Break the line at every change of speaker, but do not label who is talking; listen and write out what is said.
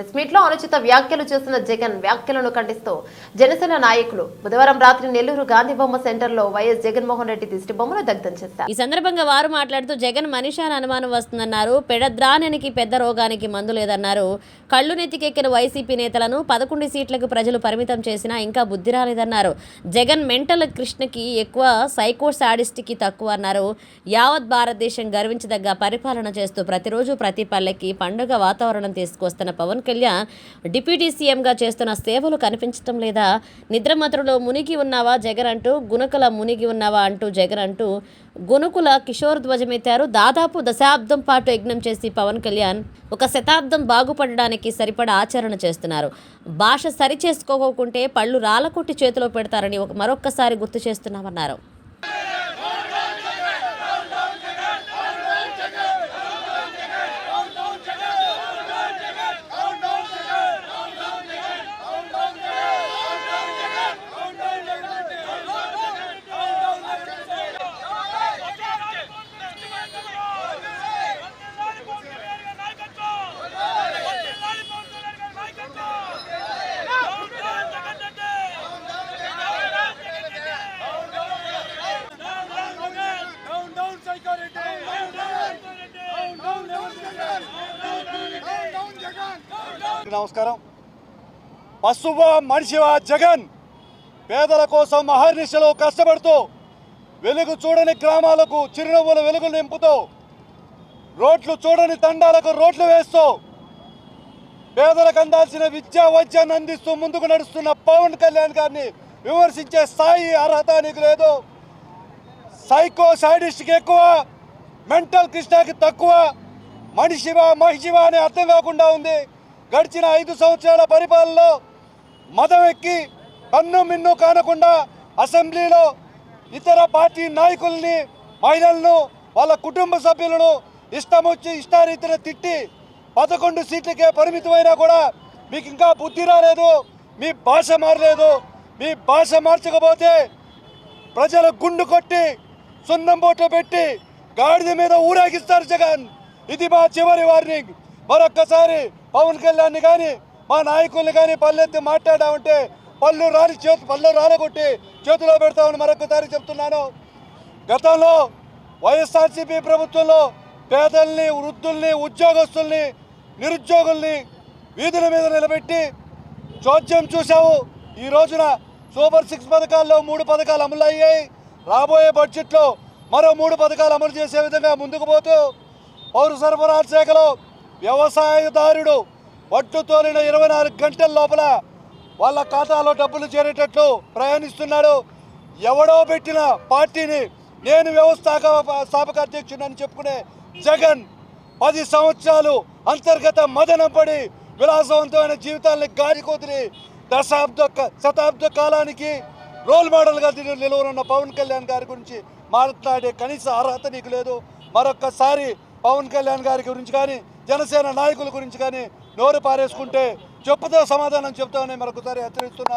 Press మీట్లో అనుచిత వ్యాఖ్యలు చేసిన జగన్ వ్యాఖ్యలను ఖండిస్తూ జనసేన నాయకులు బుధవారం రాత్రి నెల్లూరు గాంధీ బొమ్మ సెంటర్లో వైఎస్ జగన్మోహన్ రెడ్డి దిష్టి బొమ్మను దగ్ధం చేశారు.
ఈ సందర్భంగా వారు మాట్లాడుతూ జగన్ మనిషి అని అనుమానం వస్తుందన్నారు పెడద్రానికి పెద్ద రోగానికి మందు లేదన్నారు. కళ్ళు నెత్తికెక్కిన వైసీపీ నేతలను పదకొండు సీట్లకు ప్రజలు పరిమితం చేసినా ఇంకా బుద్ధి రాలేదన్నారు. జగన్ మెంటల్ కృష్ణకి ఎక్కువ సైకో సాడిస్ట్కి తక్కువ అన్నారు. యావత్ భారతదేశం గర్వించదగ్గ పరిపాలన చేస్తూ ప్రతిరోజు ప్రతి పల్లెకి పండుగ వాతావరణం తీసుకొస్తున్న పవన్ కళ్యాణ్ డిప్యూటీ సీఎంగా చేస్తున్న సేవలు కనిపించటం లేదా? నిద్రమతులో మునిగి ఉన్నావా జగన్ అంటూ గుణకుల మునిగి ఉన్నావా అంటూ జగన్ అంటూ గుణకుల కిషోర్ ధ్వజమెత్తారు. దాదాపు దశాబ్దం పాటు యజ్ఞం చేసి పవన్ కళ్యాణ్ ఒక శతాబ్దం బాగుపడడానికి సరిపడా ఆచరణ చేస్తున్నారు. భాష సరి చేసుకోకుంటే పళ్ళు రాలకొట్టి చేతిలో పెడతారని ఒక మరొక్కసారి గుర్తు చేస్తున్నామన్నారు.
నమస్కారం. పశువ మనిషివా జగన్. పేదల కోసం అహర్నిశలు కష్టపడుతూ వెలుగు చూడని గ్రామాలకు చిరునవ్వుల వెలుగులు నింపుతూ రోడ్లు చూడని తండాలకు రోడ్లు వేస్తూ పేదలకు అందాల్సిన విద్యా వైద్యాన్ని అందిస్తూ ముందుకు నడుస్తున్న పవన్ కళ్యాణ్ గారిని విమర్శించే స్థాయి అర్హత నీకు లేదు. సైకో సాడిస్ట్కి ఎక్కువ మెంటల్ కృష్ణకి తక్కువ మనిషివా మహిషివా అని అర్థం కాకుండా ఉంది. గడిచిన ఐదు సంవత్సరాల పరిపాలనలో మదం ఎక్కి కన్ను మిన్ను కానకుండా అసెంబ్లీలో ఇతర పార్టీ నాయకుల్ని మహిళలను వాళ్ళ కుటుంబ సభ్యులను ఇష్టం వచ్చి ఇష్టారీతిన తిట్టి పదకొండు సీట్లకే పరిమితమైనా కూడా మీకు ఇంకా బుద్ధి రాలేదు మీ భాష మారలేదు మీ భాష మార్చకపోతే ప్రజల గుండు కొట్టి సున్నం బోట్లు పెట్టి గాడిద మీద ఊరేగిస్తారు జగన్. ఇది మా చివరి వార్నింగ్. మరొక్కసారి పవన్ కళ్యాణ్ కానీ మా నాయకుల్ని కానీ పల్లెత్తి మాట్లాడామంటే పళ్ళు రాని చేతు పళ్ళు రాలగొట్టి చేతిలో పెడతామని మరొకసారి చెప్తున్నాను. గతంలో వైఎస్ఆర్సీపీ ప్రభుత్వంలో పేదల్ని వృద్ధుల్ని ఉద్యోగస్తుల్ని నిరుద్యోగుల్ని వీధుల మీద నిలబెట్టి చోద్యం చూశావు ఈ రోజున సూపర్ సిక్స్ పథకాల్లో మూడు పథకాలు అమలు అయ్యాయి రాబోయే బడ్జెట్లో మరో మూడు పథకాలు అమలు చేసే విధంగా ముందుకు పోతూ పౌర సరఫరా శాఖలో వ్యవసాయదారుడు వడ్డు తోలిన ఇరవై నాలుగు గంటల లోపల వాళ్ళ ఖాతాలో డబ్బులు చేరేటట్లు ప్రయాణిస్తున్నాడు. ఎవడో పెట్టిన పార్టీని నేను వ్యవస్థాక స్థాపక అధ్యక్షుడని చెప్పుకునే జగన్ పది సంవత్సరాలు అంతర్గత మదనం పడి విలాసవంతమైన జీవితాన్ని గారికొదిరి దశాబ్ద శతాబ్ద కాలానికి రోల్ మోడల్గా దిని- నిలువనున్న పవన్ కళ్యాణ్ గారి గురించి మాట్లాడే కనీస అర్హత నీకు లేదు. మరొక్కసారి పవన్ కళ్యాణ్ గారి గురించి కానీ జనసేన నాయకుల గురించి కానీ నోరు పారేసుకుంటే చెప్పుతో సమాధానం చెప్తామని మరొకసారి హెచ్చరిస్తున్నారు